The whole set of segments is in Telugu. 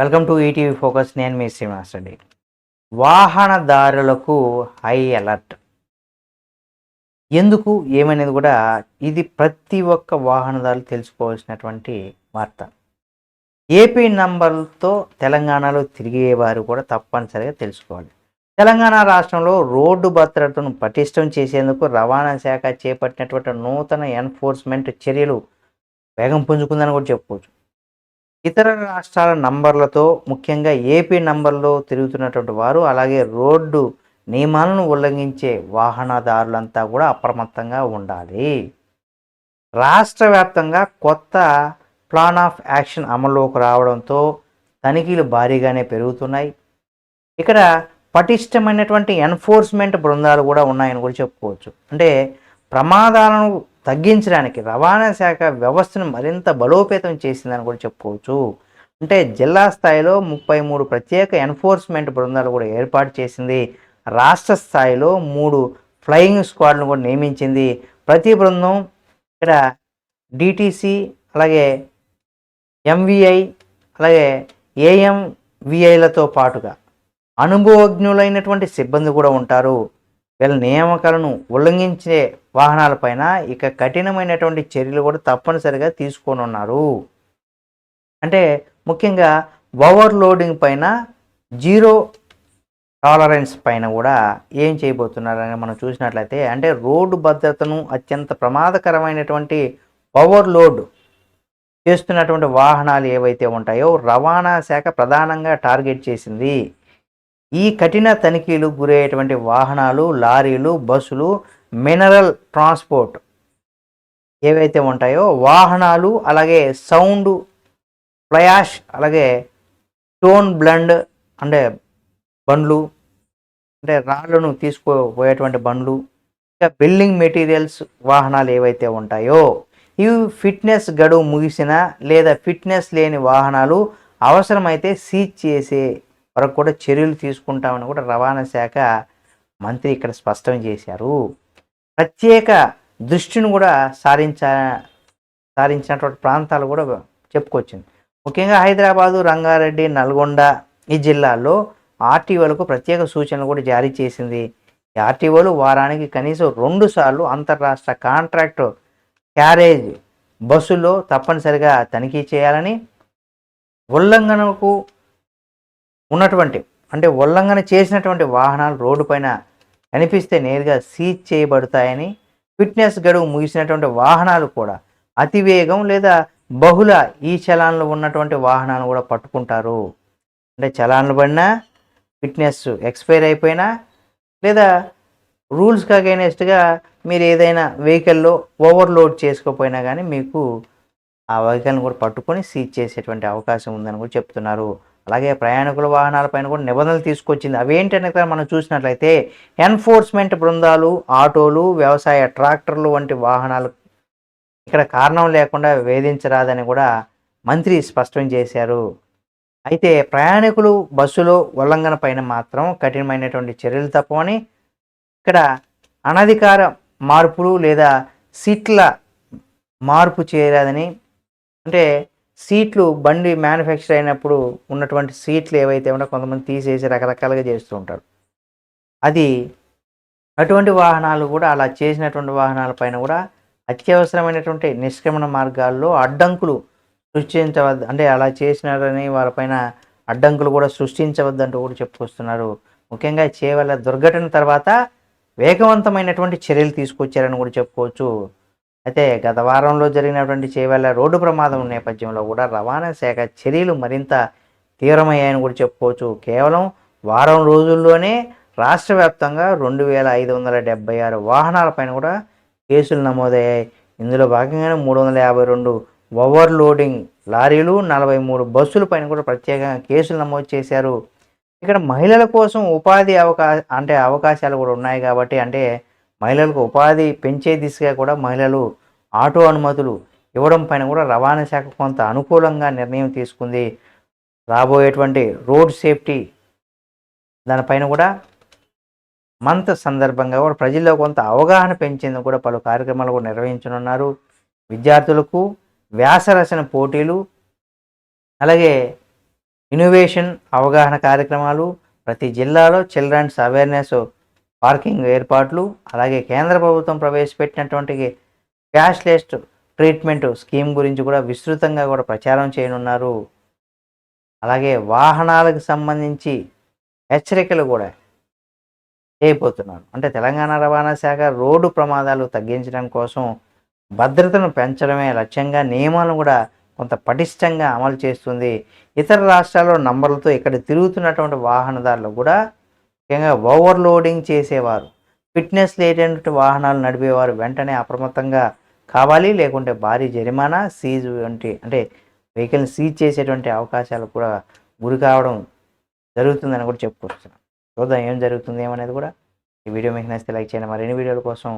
Welcome to ETV focus. నేను మీ శ్రీనివాస్ అండి వాహనదారులకు హై అలర్ట్. ఎందుకు? ఏమనేది కూడా ఇది ప్రతి ఒక్క వాహనదారులు తెలుసుకోవాల్సినటువంటి వార్త. ఏపీ నంబర్తో తెలంగాణలో తిరిగేవారు కూడా తప్పనిసరిగా తెలుసుకోవాలి. తెలంగాణ రాష్ట్రంలో రోడ్డు భద్రతను పటిష్టం చేసేందుకు రవాణా శాఖ చేపట్టినటువంటి నూతన ఎన్ఫోర్స్మెంట్ చర్యలు వేగం పుంజుకుందని కూడా చెప్పుకోవచ్చు. ఇతర రాష్ట్రాల నంబర్లతో ముఖ్యంగా ఏపీ నంబర్లో తిరుగుతున్నటువంటి వారు అలాగే రోడ్డు నియమాలను ఉల్లంఘించే వాహనదారులంతా కూడా అప్రమత్తంగా ఉండాలి. రాష్ట్ర వ్యాప్తంగా కొత్త ప్లాన్ ఆఫ్ యాక్షన్ అమల్లోకి రావడంతో తనిఖీలు భారీగానే పెరుగుతున్నాయి. ఇక్కడ పటిష్టమైనటువంటి ఎన్ఫోర్స్మెంట్ బృందాలు కూడా ఉన్నాయని కూడా చెప్పుకోవచ్చు. అంటే ప్రమాదాలను తగ్గించడానికి రవాణా శాఖ వ్యవస్థను మరింత బలోపేతం చేసిందని కూడా చెప్పుకోవచ్చు. అంటే జిల్లా స్థాయిలో ముప్పై మూడు ప్రత్యేక ఎన్ఫోర్స్మెంట్ బృందాలు కూడా ఏర్పాటు చేసింది. రాష్ట్ర స్థాయిలో మూడు ఫ్లయింగ్ స్క్వాడ్ను కూడా నియమించింది. ప్రతి బృందం ఇక్కడ డిటీసీ అలాగే ఎంవిఐ అలాగే ఏఎంవిఐలతో పాటుగా అనుభవజ్ఞులైనటువంటి సిబ్బంది కూడా ఉంటారు. వీళ్ళ నియామకాలను ఉల్లంఘించే వాహనాలపైన ఇక కఠినమైనటువంటి చర్యలు కూడా తప్పనిసరిగా తీసుకొని ఉన్నారు అంటే ముఖ్యంగా ఓవర్లోడింగ్ పైన జీరో టాలరెన్స్ పైన కూడా ఏం చేయబోతున్నారని మనం చూసినట్లయితే అంటే రోడ్డు భద్రతను అత్యంత ప్రమాదకరమైనటువంటి ఓవర్లోడ్ చేస్తున్నటువంటి వాహనాలు ఏవైతే ఉంటాయో రవాణా శాఖ ప్రధానంగా టార్గెట్ చేసింది. ఈ కఠిన తనిఖీలు గురయ్యేటువంటి వాహనాలు లారీలు బస్సులు మినరల్ ట్రాన్స్పోర్ట్ ఏవైతే ఉంటాయో వాహనాలు అలాగే సౌండ్ ఫ్లయాష్ అలాగే స్టోన్ బ్లండ్ అంటే బండ్లు అంటే రాళ్ళను తీసుకుపోయేటువంటి బండ్లు ఇంకా బిల్డింగ్ మెటీరియల్స్ వాహనాలు ఏవైతే ఉంటాయో ఇవి ఫిట్నెస్ గడువు ముగిసిన లేదా ఫిట్నెస్ లేని వాహనాలు అవసరమైతే సీజ్ చేసే వరకు కూడా చర్యలు తీసుకుంటామని కూడా రవాణా శాఖ మంత్రి ఇక్కడ స్పష్టం చేశారు. ప్రత్యేక దృష్టిని కూడా సారించ సారించినటువంటి ప్రాంతాలు కూడా చెప్పుకొచ్చింది. ముఖ్యంగా హైదరాబాదు రంగారెడ్డి నల్గొండ ఈ జిల్లాల్లో ఆర్టీఓలకు ప్రత్యేక సూచనలు కూడా జారీ చేసింది. ఆర్టీఓలు వారానికి కనీసం రెండు సార్లు అంతర్రాష్ట్ర కాంట్రాక్ట్ క్యారేజ్ బస్సులో తప్పనిసరిగా తనిఖీ చేయాలని ఉల్లంఘనకు ఉన్నటువంటి అంటే ఉల్లంఘన చేసినటువంటి వాహనాలు రోడ్డు పైన కనిపిస్తే నేరుగా సీజ్ చేయబడతాయని ఫిట్నెస్ గడువు ముగిసినటువంటి వాహనాలు కూడా అతివేగం లేదా బహుళ ఈ చలాన్లు ఉన్నటువంటి వాహనాలు కూడా పట్టుకుంటారు. అంటే చలాన్లు పడినా ఫిట్నెస్ ఎక్స్పైర్ అయిపోయినా లేదా రూల్స్కి అగైనెస్ట్గా మీరు ఏదైనా వెహికల్లో ఓవర్లోడ్ చేసుకోపోయినా కానీ మీకు ఆ వెహికల్ని కూడా పట్టుకొని సీజ్ చేసేటువంటి అవకాశం ఉందని కూడా చెప్తున్నారు. అలాగే ప్రయాణికుల వాహనాలపైన కూడా నిబంధనలు తీసుకొచ్చింది. అవేంటనే మనం చూసినట్లయితే ఎన్ఫోర్స్మెంట్ బృందాలు ఆటోలు వ్యవసాయ ట్రాక్టర్లు వంటి వాహనాలు ఇక్కడ కారణం లేకుండా వేధించరాదని కూడా మంత్రి స్పష్టం చేశారు. అయితే ప్రయాణికులు బస్సులో ఉల్లంఘన పైన మాత్రం కఠినమైనటువంటి చర్యలు తప్పవని ఇక్కడ అనధికార మార్పులు లేదా సీట్ల మార్పు చేయరాదని అంటే సీట్లు బండి మ్యానుఫ్యాక్చర్ అయినప్పుడు ఉన్నటువంటి సీట్లు ఏవైతే ఉన్నా కొంతమంది తీసేసి రకరకాలుగా చేస్తూ ఉంటారు. అది అటువంటి వాహనాలు కూడా అలా చేసినటువంటి వాహనాల పైన కూడా అత్యవసరమైనటువంటి నిష్క్రమణ మార్గాల్లో అడ్డంకులు సృష్టించవద్దు అంటే అలా చేసినారని వారిపైన అడ్డంకులు కూడా సృష్టించవద్దంటూ కూడా చెప్పుకొస్తున్నారు. ముఖ్యంగా చేవల్ల దుర్ఘటన తర్వాత వేగవంతమైనటువంటి చర్యలు తీసుకొచ్చారని కూడా చెప్పుకోవచ్చు. అయితే గత వారంలో జరిగినటువంటి చేవల్ల రోడ్డు ప్రమాదం నేపథ్యంలో కూడా రవాణా శాఖ చర్యలు మరింత తీవ్రమయ్యాయని కూడా చెప్పుకోవచ్చు. కేవలం వారం రోజుల్లోనే రాష్ట్ర వ్యాప్తంగా రెండు వేల ఐదు వందల డెబ్బై ఆరు వాహనాలపైన కూడా కేసులు నమోదయ్యాయి. ఇందులో భాగంగానే మూడు వందల యాభై రెండు ఓవర్లోడింగ్ లారీలు నలభై మూడు బస్సుల పైన కూడా ప్రత్యేకంగా కేసులు నమోదు చేశారు. ఇక్కడ మహిళల కోసం ఉపాధి అవకాశ అంటే అవకాశాలు కూడా ఉన్నాయి కాబట్టి అంటే మహిళలకు ఉపాధి పెంచే దిశగా కూడా మహిళలు ఆటో అనుమతులు ఇవ్వడం పైన కూడా రవాణా శాఖ కొంత అనుకూలంగా నిర్ణయం తీసుకుంది. రాబోయేటువంటి రోడ్ సేఫ్టీ దానిపైన కూడా మంత్ సందర్భంగా కూడా ప్రజల్లో కొంత అవగాహన పెంచేందుకు కూడా పలు కార్యక్రమాలు కూడా నిర్వహించనున్నారు. విద్యార్థులకు వ్యాసరచన పోటీలు అలాగే ఇన్నోవేషన్ అవగాహన కార్యక్రమాలు ప్రతి జిల్లాలో చిల్డ్రన్స్ అవేర్నెస్ పార్కింగ్ ఏర్పాట్లు అలాగే కేంద్ర ప్రభుత్వం ప్రవేశపెట్టినటువంటి క్యాష్లెస్ ట్రీట్మెంట్ స్కీమ్ గురించి కూడా విస్తృతంగా కూడా ప్రచారం చేయనున్నారు. అలాగే వాహనాలకు సంబంధించి హెచ్చరికలు కూడా చేయబోతున్నారు. అంటే తెలంగాణ రవాణా శాఖ రోడ్డు ప్రమాదాలు తగ్గించడం కోసం భద్రతను పెంచడమే లక్ష్యంగా నియమాలను కూడా కొంత పటిష్టంగా అమలు చేస్తుంది. ఇతర రాష్ట్రాల్లో నంబర్లతో ఇక్కడ తిరుగుతున్నటువంటి వాహనదారులు కూడా ముఖ్యంగా ఓవర్లోడింగ్ చేసేవారు. ఫిట్నెస్ లేనటువంటి వాహనాలు నడిపేవారు వెంటనే అప్రమత్తంగా కావాలి లేకుంటే భారీ జరిమానా సీజ్ వంటి అంటే వెహికల్ని సీజ్ చేసేటువంటి అవకాశాలు కూడా గురి కావడం జరుగుతుందని కూడా చెప్పుకొస్తున్నాం. చూద్దాం ఏం జరుగుతుంది ఏమనేది కూడా ఈ వీడియో మీకు నచ్చితే లైక్ చేయండి. మరిన్ని వీడియోల కోసం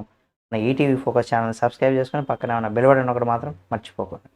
మన ఈటీవీ ఫోకస్ ఛానల్ సబ్స్క్రైబ్ చేసుకొని పక్కన ఉన్న బెల్ బటన్ ఒకటి మాత్రం మర్చిపోకండి